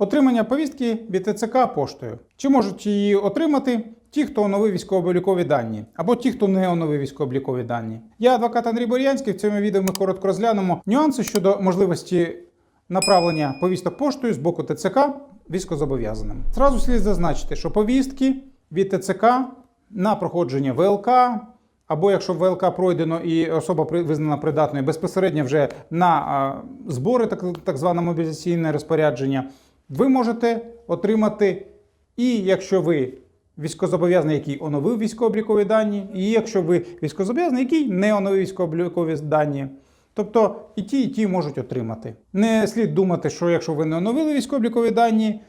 Отримання повістки від ТЦК поштою. Чи можуть її отримати ті, хто оновив військово-облікові дані, або ті, хто не оновив військово-облікові дані? Я адвокат Андрій Борянський. В цьому відео ми коротко розглянемо нюанси щодо можливості направлення повісток поштою з боку ТЦК військозобов'язаним. Зразу слід зазначити, що повістки від ТЦК на проходження ВЛК. Або якщо ВЛК пройдено і особа визнана придатною безпосередньо вже на збори, так, так зване мобілізаційне розпорядження, ви можете отримати, і якщо ви військовозобов'язаний, який оновив військово-облікові дані, і якщо ви військовозобов'язаний, який не оновив військово-облікові дані. Тобто і ті, і ті можуть отримати. Не слід думати, що якщо ви не оновили військово-облікові дані,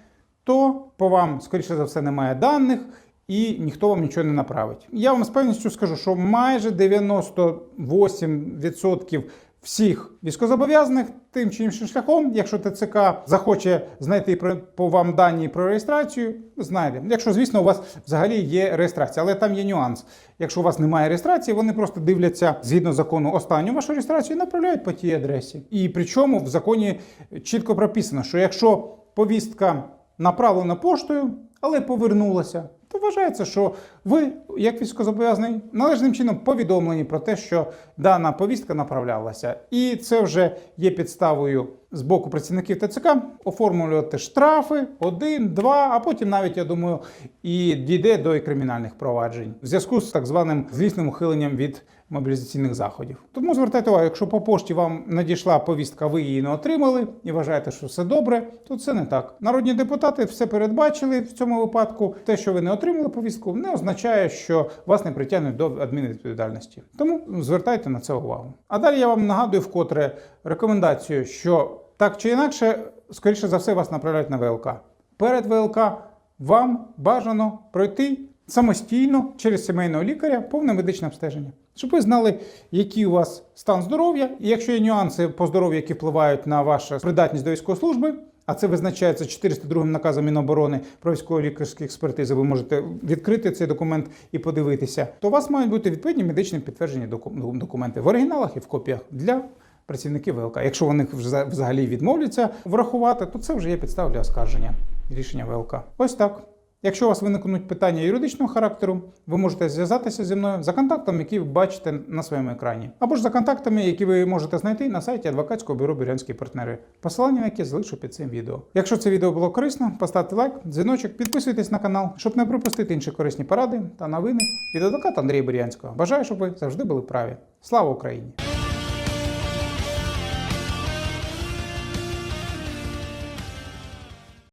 то по вам, скоріше за все, немає даних і ніхто вам нічого не направить. Я вам з певністю скажу, що майже 98% всіх військовозобов'язаних тим чи іншим шляхом, якщо ТЦК захоче знайти по вам дані про реєстрацію, знайде. Якщо, звісно, у вас взагалі є реєстрація, але там є нюанс. Якщо у вас немає реєстрації, вони просто дивляться згідно закону останню вашу реєстрацію і направляють по тій адресі. І причому в законі чітко прописано, що якщо повістка направлена поштою, але повернулася, то вважається, що ви, як військовозобов'язаний, належним чином повідомлені про те, що дана повістка направлялася. І це вже є підставою з боку працівників ТЦК оформлювати штрафи один, два, а потім навіть, я думаю, і дійде до кримінальних проваджень в зв'язку з так званим злісним ухиленням від мобілізаційних заходів. Тому звертайте увагу, якщо по пошті вам надійшла повістка, ви її не отримали і вважаєте, що все добре, то це не так. Народні депутати все передбачили в цьому випадку. Те, що ви не отримали повістку, не означає, що вас не притягнуть до адмінвідповідальності. Тому звертайте на це увагу. А далі я вам нагадую вкотре рекомендацію, що так чи інакше, скоріше за все, вас направляють на ВЛК. Перед ВЛК вам бажано пройти самостійно через сімейного лікаря повне медичне обстеження, щоб ви знали, який у вас стан здоров'я, і якщо є нюанси по здоров'ю, які впливають на вашу придатність до військової служби. А це визначається 402 наказом Міноборони про військово-лікарські експертизи. Ви можете відкрити цей документ і подивитися. То у вас мають бути відповідні медичні підтверджені доку- документи в оригіналах і в копіях для працівників ВЛК. Якщо вони взагалі відмовляться врахувати, то це вже є підстава для оскарження рішення ВЛК. Ось так. Якщо у вас виникнуть питання юридичного характеру, ви можете зв'язатися зі мною за контактом, який ви бачите на своєму екрані, або ж за контактами, які ви можете знайти на сайті адвокатського бюро Бірянські партнери. Посилання на яке залишу під цим відео. Якщо це відео було корисно, поставте лайк, дзвіночок, підписуйтесь на канал, щоб не пропустити інші корисні поради та новини від адвоката Андрія Бірянського. Бажаю, щоб ви завжди були праві. Слава Україні!